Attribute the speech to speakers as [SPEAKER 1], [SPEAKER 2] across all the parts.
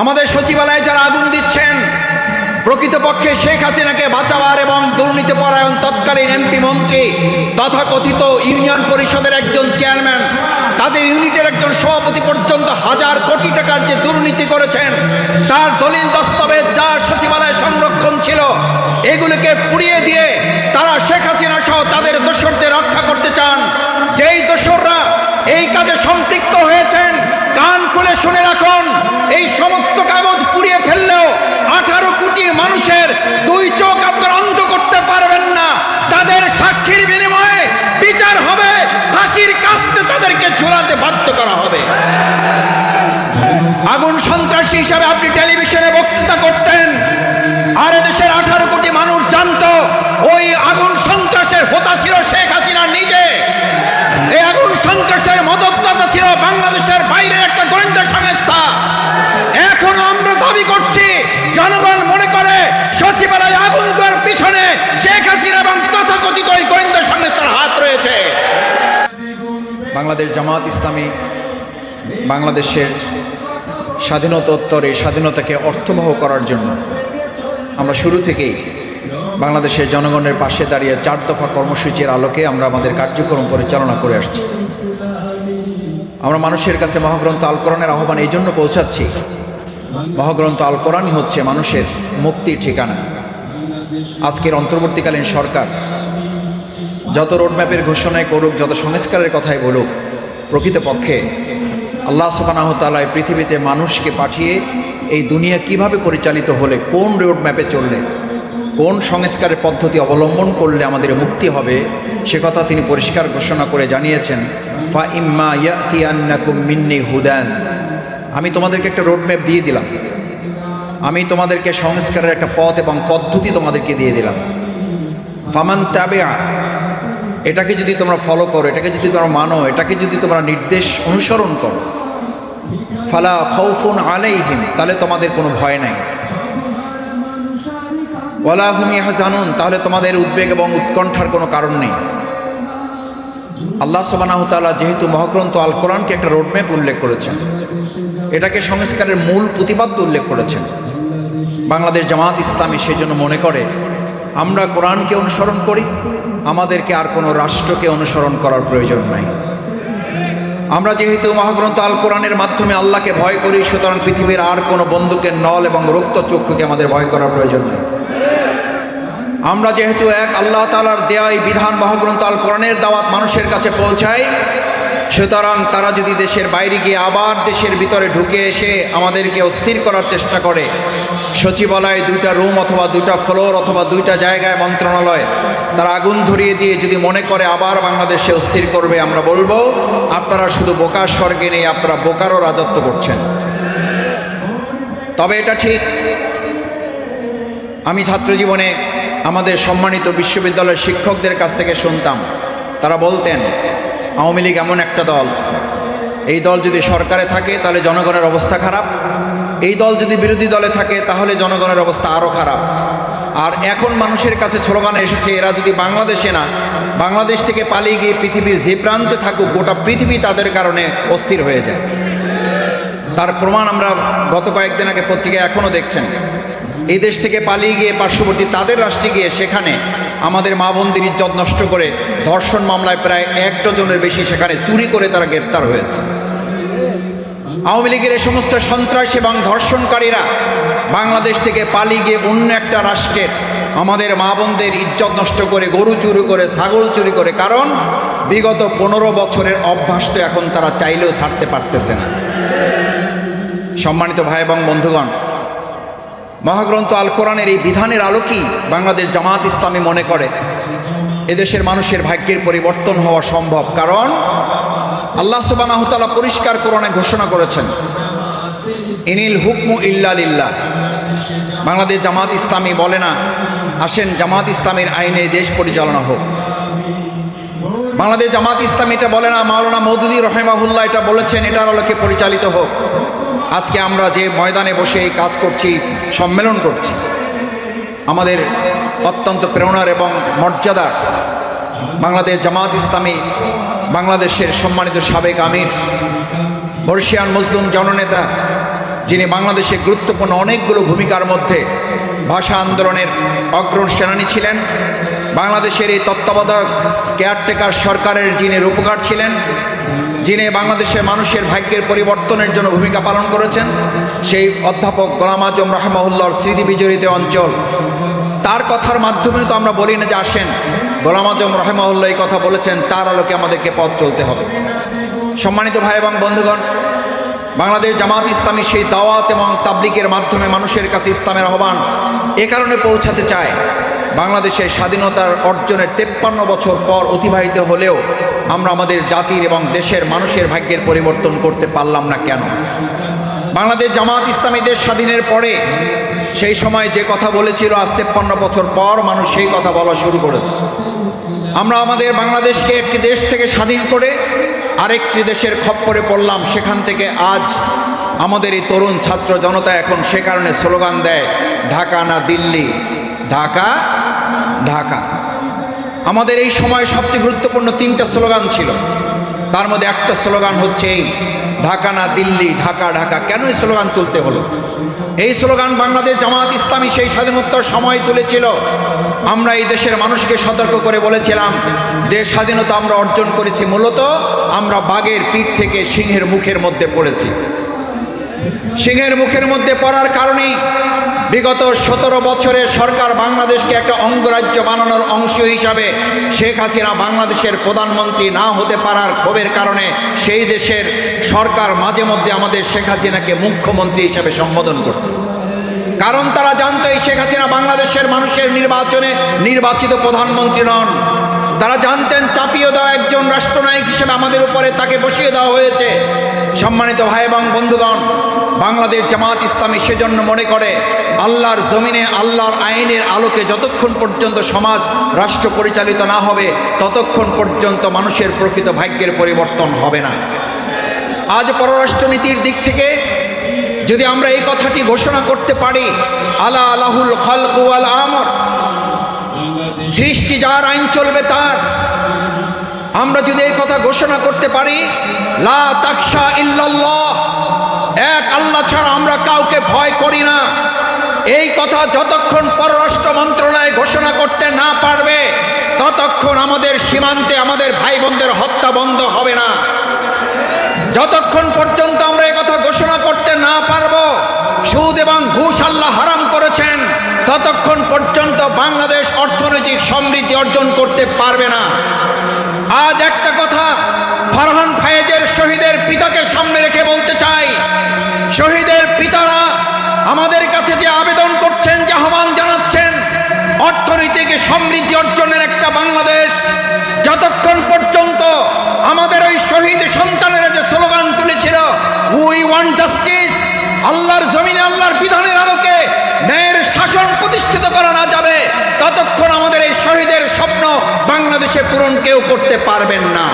[SPEAKER 1] আমাদের সচিবালয়ে যারা আগুন দিচ্ছেন, প্রকৃতপক্ষে শেখ হাসিনাকে বাঁচাবার এবং দুর্নীতি পরায়ণ তৎকালীন এমপি মন্ত্রী তথাকথিত ইউনিয়ন পরিষদের একজন চেয়ারম্যান, তাদের ইউনিটের একজন সভাপতি পর্যন্ত হাজার কোটি টাকার যে দুর্নীতি করেছেন, তার দলিল দস্তাবেজ যার সচিবালয়ে সংরক্ষণ ছিল, এগুলোকে পুড়িয়ে দিয়ে তারা শেখ হাসিনা সহ তাদের দোসরদের রক্ষা করতে চান। যেই দোসররা এই কাজে সম্পৃক্ত হয়েছেন, কান খুলে শুনে রাখুন এই সমস্ত কাগজ পুড়িয়ে ফেললেও আঠারো কোটি মানুষের দুই চোখ আপনারা অন্ধ করতে পারবেন না তাদের সাক্ষীর বিনিময়ে বিচার হবে ফাঁসির কাস্তে তাদেরকে ঝুলাতে বাধ্য করা হবে আগুন সন্ত্রাসী হিসাবে আপনি টেলিভিশনে বক্তৃতা করতেন। আর এদেশের আঠারো কোটি মানুষ জানতো, ওই আগুন সন্ত্রাসের হোতা ছিল শেখ হাসিনা নিজে। এই আগুন সন্ত্রাসের মদতদাতা ছিল বাংলাদেশের বাইরের একটা গোয়েন্দা সংস্থা। এখনও আমরা দাবি করছি, জনগণ মনে করে সচিবালয় আগুন দেওয়ার পিছনে শেখ হাসিনা এবং তথাকথিত ওই গোয়েন্দা সংস্থার হাত রয়েছে। বাংলাদেশ জামাত ইসলামী বাংলাদেশের স্বাধীনতোত্তর স্বাধীনতাকে অর্থবহ করার জন্য আমরা শুরু থেকেই বাংলাদেশের জনগণের পাশে দাঁড়িয়ে চার দফা কর্মসূচির আলোকে আমরা আমাদের কার্যক্রম পরিচালনা করে আসছি। আমরা মানুষের কাছে মহাগ্রন্থ আল কোরআনের আহ্বান এই জন্য পৌঁছাচ্ছি। মহাগ্রন্থ আল কোরআনই হচ্ছে মানুষের মুক্তির ঠিকানা। আজকের অন্তর্বর্তীকালীন সরকার যত রোডম্যাপের ঘোষণায় করুক, যত সংস্কারের কথাই বলুক, প্রকৃতপক্ষে আল্লাহ সুবানাহ তালায় পৃথিবীতে মানুষকে পাঠিয়ে এই দুনিয়া কীভাবে পরিচালিত হলে, কোন রোড ম্যাপে চললে, কোন সংস্কারের পদ্ধতি অবলম্বন করলে আমাদের মুক্তি হবে, সে কথা তিনি পরিষ্কার ঘোষণা করে জানিয়েছেন ফা ইম্মা ইয়াতিয়ান্নাকুম মিন্নি হুদান। আমি তোমাদেরকে একটা রোড ম্যাপ দিয়ে দিলাম। আমি তোমাদেরকে সংস্কারের একটা পথ এবং পদ্ধতি তোমাদেরকে দিয়ে দিলাম। ফামান তাবেআ এটাকে যদি তোমরা ফলো করো, এটাকে যদি তোমরা মানো, এটাকে যদি তোমরা নির্দেশ অনুসরণ করো, ফালা খৌফুন আলাইহিম, তাহলে তোমাদের কোনো ভয় নাই। ওয়ালা হুম জানুন তাহলে তোমাদের উদ্বেগ এবং উৎকণ্ঠার কোনো কারণ নেই। আল্লাহ সবানাহতালা যেহেতু মহাগ্রন্থ আল কোরআনকে একটা রোডম্যাপ উল্লেখ করেছেন, এটাকে সংস্কারের মূল প্রতিপাদ্য উল্লেখ করেছেন। বাংলাদেশ জামাত ইসলামী সেজন্য মনে করে, আমরা কোরআনকে অনুসরণ করি আমাদেরকে আর কোনো রাষ্ট্রকে অনুসরণ করার প্রয়োজন নাই। আমরা যেহেতু মহাগ্রন্থ আল কোরআনের মাধ্যমে আল্লাহকে ভয় করি, সুতরাং পৃথিবীর আর কোনো বন্দুকের নল এবং রক্ত চক্ষুকে আমাদের ভয় করার প্রয়োজন নেই। আমরা যেহেতু এক, আল্লাহ তালার দেয়া এই বিধান মহাগ্রন্থ আল কোরআনের দাওয়াত মানুষের কাছে পৌঁছায়, সুতরাং তারা যদি দেশের বাইরে গিয়ে আবার দেশের ভিতরে ঢুকে এসে আমাদেরকে অস্থির করার চেষ্টা করে সচিবালয়ে দুইটা রুম অথবা দুইটা ফ্লোর অথবা দুইটা জায়গায় মন্ত্রণালয়, তারা আগুন ধরিয়ে দিয়ে যদি মনে করে আবার বাংলাদেশে অস্থির করবে, আমরা বলব, আপনারা শুধু বোকার স্বর্গে নেই, আপনারা বোকারও রাজত্ব করছেন। তবে এটা ঠিক, আমি ছাত্র জীবনে আমাদের সম্মানিত বিশ্ববিদ্যালয়ের শিক্ষকদের কাছ থেকে শুনতাম, তারা বলতেন, আওয়ামী লীগ এমন একটা দল, এই দল যদি সরকারে থাকে, তাহলে জনগণের অবস্থা খারাপ। এই দল যদি বিরোধী দলে থাকে, তাহলে জনগণের অবস্থা আরও খারাপ। আর এখন মানুষের কাছে স্লোগান এসেছে, এরা যদি বাংলাদেশে না, বাংলাদেশ থেকে পালিয়ে গিয়ে পৃথিবীর যে প্রান্তে থাকুক, গোটা পৃথিবী তাদের কারণে অস্থির হয়ে যায়। তার প্রমাণ আমরা গত কয়েকদিন আগে পত্রিকায় এখনও দেখছেন। এই দেশ থেকে পালিয়ে গিয়ে পার্শ্ববর্তী তাদের রাষ্ট্রে গিয়ে সেখানে আমাদের মা বোনদের ইজ্জত নষ্ট করে ধর্ষণ মামলায় প্রায় এক ডজনের বেশি সেখানে চুরি করে তারা গ্রেপ্তার হয়েছে। আওয়ামী লীগের এই সমস্ত সন্ত্রাস এবং ধর্ষণকারীরা বাংলাদেশ থেকে পালিয়ে গিয়ে অন্য একটা রাষ্ট্রের আমাদের মা বোনদের ইজ্জত নষ্ট করে, গরু চুরি করে, ছাগল চুরি করে। কারণ বিগত পনেরো বছরের অভ্যাস তো এখন তারা চাইলেও ছাড়তে পারতেছে না। সম্মানিত ভাই এবং বন্ধুগণ, মহাগ্রন্থ আল কোরআনের এই বিধানের আলোকেই বাংলাদেশ জামাত ইসলামী মনে করে, এদেশের মানুষের ভাগ্যের পরিবর্তন হওয়া সম্ভব। কারণ আল্লাহ সুবানাহতালা পরিষ্কার কোরআনে ঘোষণা করেছেন। ইনিল হুকমু ইল্লালিল্লাহ বাংলাদেশ জামাত ইসলামী বলে না, আসেন জামাত ইসলামের আইনে দেশ পরিচালনা হোক। বাংলাদেশ জামাত ইসলাম এটা বলে না, মাওলানা মৌদুদি রহেমাহুল্লাহ এটা বলেছেন, এটার আলোকে পরিচালিত হোক। আজকে আমরা যে ময়দানে বসে এই কাজ করছি, সম্মেলন করছি, আমাদের অত্যন্ত প্রেরণার এবং মর্যাদার বাংলাদেশ জামাত ইসলামী বাংলাদেশের সম্মানিত সাবেক আমির বর্ষিয়ান মুসলিম জননেতা, যিনি বাংলাদেশে গুরুত্বপূর্ণ অনেকগুলো ভূমিকার মধ্যে ভাষা আন্দোলনের অগ্রণ সেনানী ছিলেন। বাংলাদেশের এই তত্ত্বাবধায়ক কেয়ারটেকার সরকারের যিনি রূপকার ছিলেন, যিনি বাংলাদেশের মানুষের ভাগ্যের পরিবর্তনের জন্য ভূমিকা পালন করেছেন, সেই অধ্যাপক গোলাম আজম রহমাউল্লাহর স্মৃতি বিজড়িত অঞ্চল। তার কথার মাধ্যমে তো আমরা বলি না যে আসেন। গোলাম আজম এই কথা বলেছেন, তার আলোকে আমাদেরকে পথ চলতে হবে। সম্মানিত ভাই এবং বন্ধুগণ, বাংলাদেশ জামাত ইসলামী সেই দাওয়াত এবং তাবলিকের মাধ্যমে মানুষের কাছে ইসলামের আহ্বান এ কারণে পৌঁছাতে চায়। বাংলাদেশের স্বাধীনতার অর্জনের তেপ্পান্ন বছর পর অতিবাহিত হলেও আমরা আমাদের জাতির এবং দেশের মানুষের ভাগ্যের পরিবর্তন করতে পারলাম না কেন? বাংলাদেশ জামাত ইসলামীদের স্বাধীনের পরে সেই সময় যে কথা বলেছিল, আজ তেপ্পান্ন বছর পর মানুষ সেই কথা বলা শুরু করেছে। আমরা আমাদের বাংলাদেশকে একটি দেশ থেকে স্বাধীন করে আরেকটি দেশের খপ্পরে পড়লাম। সেখান থেকে আজ আমাদের এই তরুণ ছাত্র জনতা এখন সে কারণে স্লোগান দেয়, ঢাকা না দিল্লি? ঢাকা ঢাকা। আমাদের এই সময় সবচেয়ে গুরুত্বপূর্ণ তিনটা স্লোগান ছিল। তার মধ্যে একটা স্লোগান হচ্ছে এই ঢাকা না দিল্লি, ঢাকা ঢাকা, কেন এই স্লোগান তুলতে হলো? এই স্লোগান বাংলাদেশ জামাত ইসলামী সেই স্বাধীনতার সময় তুলেছিল। আমরা এই দেশের মানুষকে সতর্ক করে বলেছিলাম যে স্বাধীনতা আমরা অর্জন করেছি, মূলত আমরা বাঘের পিঠ থেকে সিংহের মুখের মধ্যে পড়েছি। সিংহের মুখের মধ্যে পড়ার কারণেই বিগত সতেরো বছরে সরকার বাংলাদেশকে একটা অঙ্গরাজ্য বানানোর অংশ হিসাবে শেখ হাসিনা বাংলাদেশের প্রধানমন্ত্রী না হতে পারার ক্ষোভের কারণে সেই দেশের সরকার মাঝে মধ্যে আমাদের শেখ হাসিনাকে মুখ্যমন্ত্রী হিসাবে সম্বোধন করত। কারণ তারা জানতো এই শেখ হাসিনা বাংলাদেশের মানুষের নির্বাচনে নির্বাচিত প্রধানমন্ত্রী নন। তারা জানতেন চাপিয়ে দেওয়া একজন রাষ্ট্রনায়ক হিসেবে আমাদের উপরে তাকে বসিয়ে দেওয়া হয়েছে। সম্মানিত ভাই এবং বন্ধুগণ, বাংলাদেশ জামাত ইসলামী সেজন্য মনে করে, আল্লাহর জমিনে আল্লাহর আইনের আলোকে যতক্ষণ পর্যন্ত সমাজ রাষ্ট্র পরিচালিত না হবে, ততক্ষণ পর্যন্ত মানুষের প্রকৃত ভাগ্যের পরিবর্তন হবে না। আজ পররাষ্ট্রনীতির দিক থেকে যদি আমরা এই কথাটি ঘোষণা করতে পারি, আলা আলাহুল খালকু আল আমর সৃষ্টি যার আইন চলবে তার। আমরা যদি এই কথা ঘোষণা করতে পারি, লা এক আল্লাহ ছাড়া আমরা কাউকে ভয় করি না। এই কথা যতক্ষণ পররাষ্ট্র মন্ত্রণালয় ঘোষণা করতে না পারবে, ততক্ষণ আমাদের সীমান্তে আমাদের ভাই বোনদের হত্যা বন্ধ হবে না। যতক্ষণ পর্যন্ত আমরা এই কথা ঘোষণা করতে না পারব, সুদ এবং ঘুষ আল্লাহ হারাম করেছেন, ততক্ষণ পর্যন্ত বাংলাদেশ অর্থনৈতিক সমৃদ্ধি অর্জন করতে পারবে না। আজ একটা কথা ফারহান ফায়েজের শহীদের পিতাকে সামনে রেখে বলতে চাই। শহীদের পিতারা আমাদের কাছে যে আবেদন করছেন, যে আহ্বান জানাচ্ছেন, অর্থনৈতিক সমৃদ্ধি অর্জনের একটা বাংলাদেশ, যতক্ষণ পর্যন্ত আমাদের ওই শহীদ সন্তানেরা যে স্লোগান তুলেছিল উই ওয়ান্ট জাস্টিস আল্লাহর জমিনে আল্লাহর বিধানের আলোকে ন্যায়ের শাসন প্রতিষ্ঠিত করা না যাবে ততক্ষণ আমাদের এই শহীদের স্বপ্ন বাংলাদেশে পূরণ কেউ করতে পারবেন না।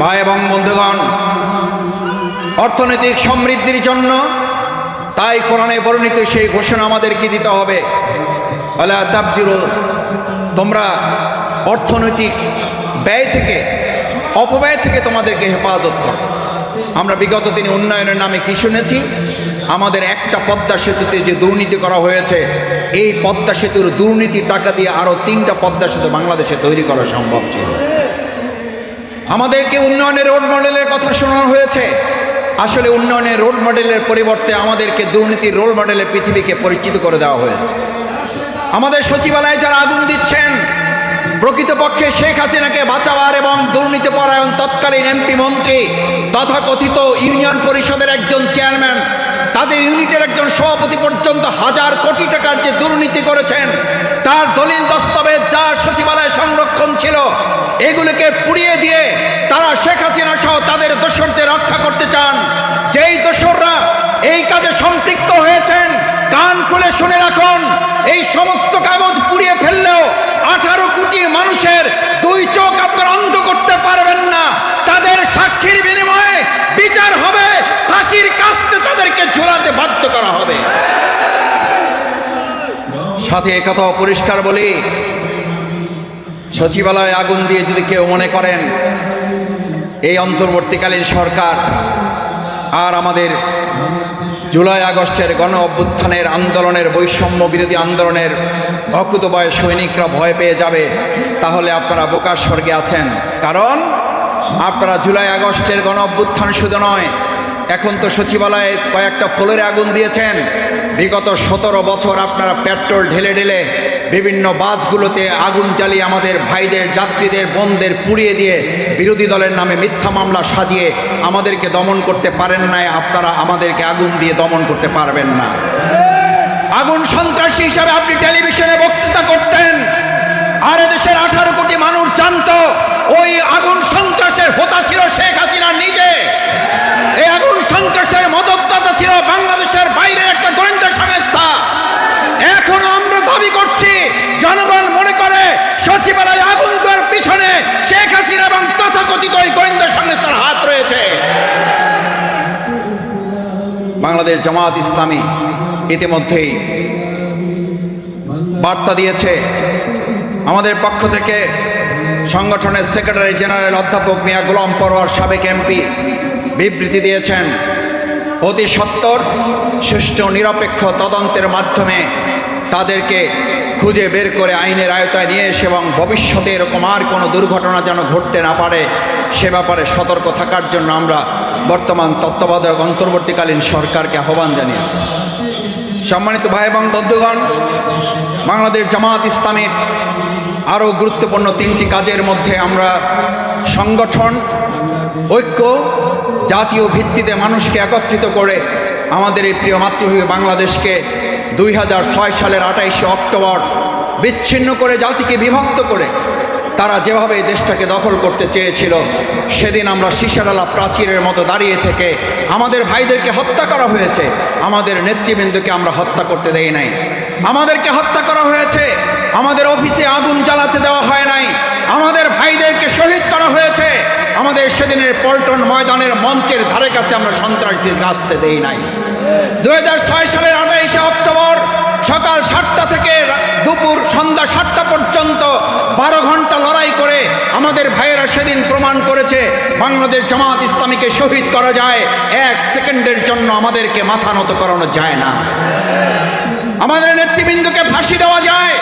[SPEAKER 1] ভাই এবং বন্ধুগণ, অর্থনৈতিক সমৃদ্ধির জন্য তাই কোরআনে বর্ণিত সেই ঘোষণা আমাদেরকে দিতে হবে। তোমরা অর্থনৈতিক ব্যয় থেকে, অপব্যয় থেকে তোমাদেরকে হেফাজত করো। আমরা বিগত দিনে উন্নয়নের নামে কি শুনেছি? আমাদের একটা পদ্মা সেতুতে যে দুর্নীতি করা হয়েছে, এই পদ্মা সেতুর দুর্নীতি টাকা দিয়ে আরও তিনটা পদ্মা সেতু বাংলাদেশে তৈরি করা সম্ভব ছিল। আমাদেরকে উন্নয়নের রোড মডেলের কথা শোনানো হয়েছে। আসলে উন্নয়নের রোল মডেলের পরিবর্তে আমাদেরকে দুর্নীতির রোল মডেলে পৃথিবীকে পরিচিত করে দেওয়া হয়েছে। আমাদের সচিবালয়ে যারা প্রকৃতপক্ষে শেখ হাসিনাকে বাঁচাবার এবং দুর্নীতি পরায়ণ তৎকালীন এমপি মন্ত্রী তথাকথিত ইউনিয়ন পরিষদের একজন চেয়ারম্যান, তাদের ইউনিটের একজন সভাপতি পর্যন্ত হাজার কোটি টাকার যে দুর্নীতি করেছেন, তার দলিল দস্তাবেজ যা সচিবালয়ে সংরক্ষণ ছিল, এগুলিকে পুড়িয়ে দিয়ে তারা শেখ হাসিনা সহ তাদের দোসরদের রক্ষা করতে চান। যেই দোসররা এই কাজে সম্পৃক্ত হয়েছেন, কান খুলে শুনে রাখুন, এই সমস্ত কাগজ পুড়িয়ে ফেললেও আঠারো কোটি মানুষের দুই চোখ আপনারা অন্ধ করতে পারবেন না তাদের সাক্ষীর বিনিময়ে বিচার হবে ফাঁসির কাস্তে তাদেরকে ঝোলাতে বাধ্য করা হবে সাথে একথাও পরিষ্কার বলি, সচিবালয়ে আগুন দিয়ে যদি কেউ মনে করেন, এই অন্তর্বর্তীকালীন সরকার আর আমাদের জুলাই আগস্টের গণ অভ্যুত্থানের আন্দোলনের বৈষম্য বিরোধী আন্দোলনের অকুতবয় সৈনিকরা ভয় পেয়ে যাবে, তাহলে আপনারা বোকার স্বর্গে আছেন। কারণ আপনারা জুলাই আগস্টের গণ অভ্যুত্থান শুধু নয় এখন তো সচিবালয়ে কয়েকটা ফ্লোরে আগুন দিয়েছেন। বিগত সতেরো বছর আপনারা পেট্রোল ঢেলে ঢেলে বিভিন্ন বাসগুলোতে আগুন জ্বালিয়ে আমাদের ভাইদের, যাত্রীদের, বোনদের পুড়িয়ে দিয়ে বিরোধী দলের নামে মিথ্যা মামলা সাজিয়ে আমাদেরকে দমন করতে পারেন নাই, আপনারা আমাদেরকে আগুন দিয়ে দমন করতে পারবেন না। আগুন সন্ত্রাসী হিসাবে আপনি টেলিভিশনে বক্তৃতা করতেন। আর দেশের আঠারো কোটি মানুষ জানতো, ওই আগুন সন্ত্রাসের হোতা ছিল শেখ হাসিনা নিজে এই আগুন সন্ত্রাসের মদতদাতা ছিল বাংলাদেশের বাইরের একটা গোয়েন্দা সংস্থা এখনও আমরা দাবি করছি জনগণ মনে করে সচিবালয় আগুন দেওয়ার পিছনে শেখ হাসিনা এবং তথাকথিত ওই গোয়েন্দা সংস্থার হাত রয়েছে বাংলাদেশ জামাত ইসলামী ইতিমধ্যেই বার্তা দিয়েছে। আমাদের পক্ষ থেকে সংগঠনের সেক্রেটারি জেনারেল অধ্যাপক মিয়া গোলাম পরোয়ার সাবেক এমপি বিবৃতি দিয়েছেন, অতি সত্বর সুষ্ঠু নিরপেক্ষ তদন্তের মাধ্যমে তাদেরকে খুঁজে বের করে আইনের আয়তায় নিয়ে এসে এবং ভবিষ্যতে এরকম আর কোনো দুর্ঘটনা যেন ঘটতে না পারে, সে ব্যাপারে সতর্ক থাকার জন্য আমরা বর্তমান তত্ত্বাবধায়ক অন্তর্বর্তীকালীন সরকারকে আহ্বান জানিয়েছে। সম্মানিত ভাই এবং বন্ধুগণ, বাংলাদেশ জামাত ইসলামের আরও গুরুত্বপূর্ণ তিনটি কাজের মধ্যে আমরা সংগঠন, ঐক্য, জাতীয় ভিত্তিতে মানুষকে একত্রিত করে আমাদের এই প্রিয় মাতৃভূমি বাংলাদেশকে দুই হাজার ছয় সালের আঠাইশে অক্টোবর বিচ্ছিন্ন করে জাতিকে বিভক্ত করে তারা যেভাবে দেশটাকে দখল করতে চেয়েছিল, সেদিন আমরা শিশাডালা প্রাচীরের মতো দাঁড়িয়ে থেকে আমাদের ভাইদেরকে হত্যা করা হয়েছে। আমাদের নেতৃবৃন্দকে আমরা হত্যা করতে দেই নাই। আমাদেরকে হত্যা করা হয়েছে। আমাদের অফিসে আগুন জ্বালাতে দেওয়া হয় নাই। আমাদের ভাইদেরকে শহীদ করা হয়েছে। আমাদের সেদিনের পল্টন ময়দানের মঞ্চের ধারে কাছে আমরা সন্ত্রাসীদের আসতে দেই নাই। দু হাজার ছয় সালের আঠাইশে অক্টোবর সকাল সাতটা থেকে দুপুর সন্ধ্যা সাতটা পর্যন্ত বারো ঘণ্টা লড়াই করে আমাদের ভাইয়েরা সেদিন প্রমাণ করেছে, বাংলাদেশ জামাত ইসলামীকে শহীদ করা যায়, এক সেকেন্ডের জন্য আমাদেরকে মাথা নত করানো যায় না। আমাদের নেতৃবৃন্দকে ফাঁসি দেওয়া যায়,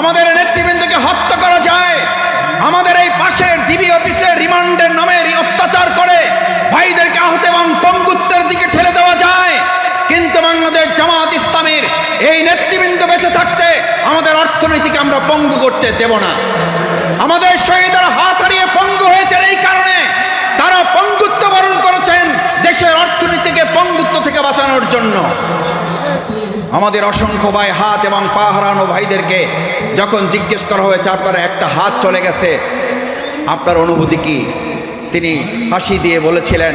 [SPEAKER 1] আমাদের নেতৃবৃন্দকে হত্যা করা যায়, আমাদের এই পাশের ডিবি অফিসে রিমান্ডের নামে অত্যাচার করে ভাইদেরকে আহত এবং পঙ্গুত্বের দিকে ঠেলে দেওয়া যায়। কিন্তু বাংলাদেশ জামাত ইসলামের এই নেতৃবৃন্দ বেঁচে থাকতে আমাদের অর্থনীতিকে আমরা পঙ্গু করতে দেব না। আমাদের শহীদের হাত হারিয়ে পঙ্গু হয়েছে এই কারণে। তারা পঙ্গুত্ব বরণ করেছেন দেশের অর্থনীতিকে পঙ্গুত্ব থেকে বাঁচানোর জন্য। আমাদের অসংখ্য ভাই হাত এবং পা হারানো ভাইদেরকে যখন জিজ্ঞেস করা হয়েছে, আপনার একটা হাত চলে গেছে। আপনার অনুভূতি কি? তিনি হাসি দিয়ে বলেছিলেন,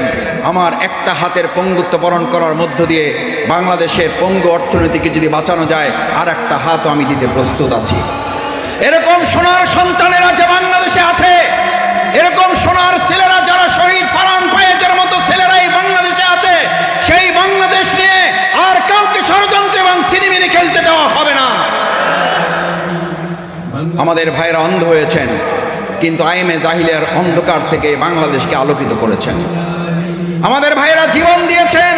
[SPEAKER 1] আমার একটা হাতের পঙ্গুত্ব বরণ করার মধ্য দিয়ে বাংলাদেশের পঙ্গু অর্থনীতিকে যদি বাঁচানো যায় আর একটা হাতও আমি দিতে প্রস্তুত আছি। এরকম সোনার সন্তানেরা যে বাংলাদেশে আছে, এরকম সোনার ছেলেরা যারা শহীদ ফারান পায়েজের মতো ছেলেরাই বাংলাদেশে আছে, সেই বাংলাদেশ নিয়ে আর কাউকে ষড়যন্ত্র এবং সিনেমিনি খেলতে দেওয়া হবে না। আমাদের ভাইরা অন্ধ হয়েছেন, কিন্তু আইমে জাহিলের অন্ধকার থেকে বাংলাদেশকে আলোকিত করেছেন। আমাদের ভাইরা জীবন দিয়েছেন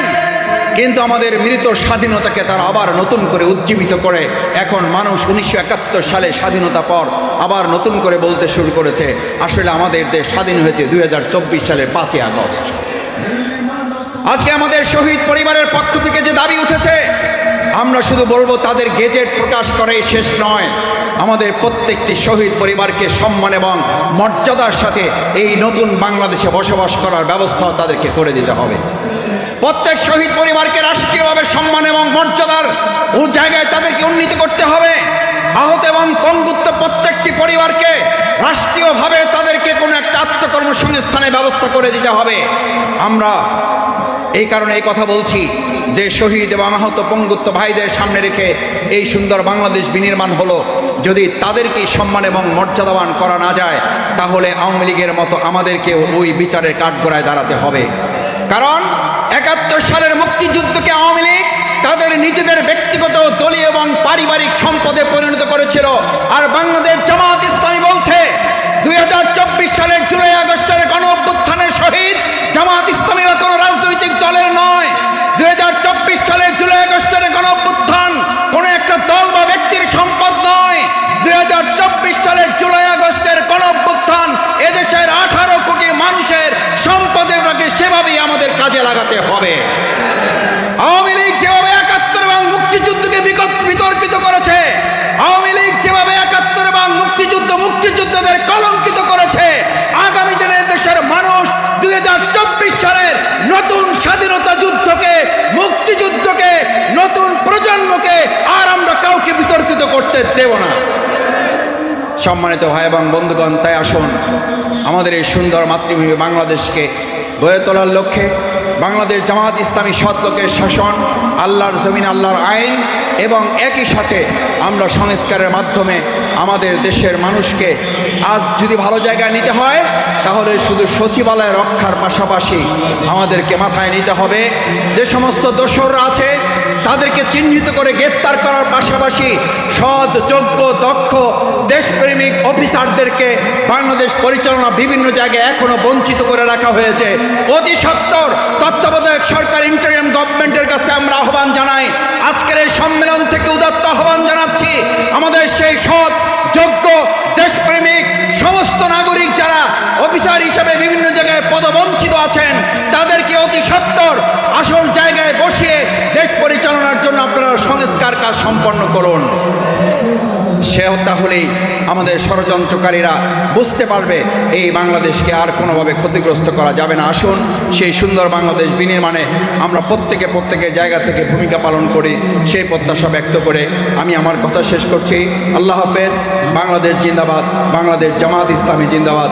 [SPEAKER 1] কিন্তু আমাদের মৃত স্বাধীনতাকে তারা আবার নতুন করে উজ্জীবিত করে। এখন মানুষ উনিশশো একাত্তর সালে স্বাধীনতা পর আবার নতুন করে বলতে শুরু করেছে, আসলে আমাদের দেশ স্বাধীন হয়েছে দুই সালের পাঁচই আগস্ট। আজকে আমাদের শহীদ পরিবারের পক্ষ থেকে যে দাবি উঠেছে, আমরা শুধু বলব তাদের গেজেট প্রকাশ করেই শেষ নয়। আমাদের প্রত্যেকটি শহীদ পরিবারকে সম্মান এবং মর্যাদার সাথে এই নতুন বাংলাদেশে বসবাস করার ব্যবস্থাও তাদেরকে করে দিতে হবে। প্রত্যেক শহীদ পরিবারকে রাষ্ট্রীয়ভাবে সম্মান এবং মর্যাদার জায়গায় তাদেরকে উন্নীত করতে হবে। আহত এবং পঙ্গুত্ব প্রত্যেকটি পরিবারকে রাষ্ট্রীয়ভাবে তাদেরকে কোনো একটা আত্মকর্মসংস্থানের ব্যবস্থা করে দিতে হবে। আমরা এই কারণে এই কথা বলছি যে শহীদ এবং আহত পঙ্গুত্ব ভাইদের সামনে রেখে এই সুন্দর বাংলাদেশ বিনির্মাণ হলো। যদি তাদেরকে সম্মান এবং মর্যাদাবান করা না যায়, তাহলে আওয়ামী লীগের মতো আমাদেরকেও ওই বিচারের কাঠগড়ায় দাঁড়াতে হবে। কারণ একাত্তর সালের মুক্তিযুদ্ধকে আওয়ামী লীগ তাদের নিজেদের ব্যক্তিগত, দলীয় এবং পারিবারিক সম্পদে পরিণত করেছিল। আর বাংলাদেশ জামাত ইসলামী বলছে, দুই হাজার চব্বিশ সালের জুলাই আগস্টের গণ অভ্যুত্থানের শহীদ জামাত ইসলামী কোনো রাজনৈতিক দলের নয়। দুই সালের জুলাই আগস্টের গণ অভ্যুত্থান কোনো একটা দল বা ব্যক্তির সম্পদ নয়। দুই হাজার চব্বিশ সালের জুলাই আগস্টের গণ অভ্যুত্থান এদেশের আঠারো কোটি মানুষের সেভাবেই আমাদের কাজে লাগাতে হবে। আওয়ামী লীগ যেভাবে একাত্তর এবং মুক্তিযুদ্ধকে বিতর্কিত করেছে, আওয়ামী লীগ যেভাবে একাত্তর এবং মুক্তিযুদ্ধ, মুক্তিযুদ্ধদের কলঙ্কিত করেছে, আগামী দিনে দেশের মানুষ দুই সালের নতুন স্বাধীনতা যুদ্ধকে, মুক্তিযুদ্ধকে, নতুন প্রজন্মকে আর আমরা কাউকে বিতর্কিত করতে দেব না। সম্মানিত ভাই এবং বন্ধুগণ, তাই আসুন, আমাদের এই সুন্দর মাতৃভূমি বাংলাদেশকে গড়ে তোলার লক্ষ্যে বাংলাদেশ জামাত ইসলামী সৎ লোকের শাসন, আল্লাহর জমিন, আল্লাহর আইন এবং একই সাথে আমরা সংস্কারের মাধ্যমে আমাদের দেশের মানুষকে আজ যদি ভালো জায়গায় নিতে হয়, তাহলে শুধু সচিবালয় রক্ষার পাশাপাশি আমাদেরকে মাথায় নিতে হবে। যে সমস্ত দোসররা আছে তাদেরকে চিহ্নিত করে গ্রেপ্তার করার পাশাপাশি সৎ, যোগ্য, দক্ষ দেশপ্রেমিক অফিসারদেরকে বাংলাদেশ পরিচালনা বিভিন্ন জায়গায় এখনও বঞ্চিত করে রাখা হয়েছে। অতি সত্তর তত্ত্বাবধায়ক সরকার ইন্টারিয়াম গভর্নমেন্টের কাছে আমরা আহ্বান জানাই। আজকের এই সম্মেলন থেকে উদাত্ত আহ্বান জানাচ্ছি। আমাদের সেই সৎ যোগ্য দেশপ্রেমিক সমস্ত নাগরিক যারা অফিসার হিসেবে বিভিন্ন জায়গায় পদবঞ্চিত আছেন, তাদেরকে অতি সত্তর আসল জায়গায় বসিয়ে দেশ পরিচালনার জন্য আপনারা সংস্কার কাজ সম্পন্ন করুন। সে তাহলেই আমাদের ষড়যন্ত্রকারীরা বুঝতে পারবে এই বাংলাদেশকে আর কোনোভাবে ক্ষতিগ্রস্ত করা যাবে না। আসুন, সেই সুন্দর বাংলাদেশ বিনির্মাণে আমরা প্রত্যেকে প্রত্যেকের জায়গা থেকে ভূমিকা পালন করি, সেই প্রত্যাশা ব্যক্ত করে আমি আমার কথা শেষ করছি। আল্লাহ হাফেজ, বাংলাদেশ জিন্দাবাদ, বাংলাদেশ জামাত ইসলামী জিন্দাবাদ।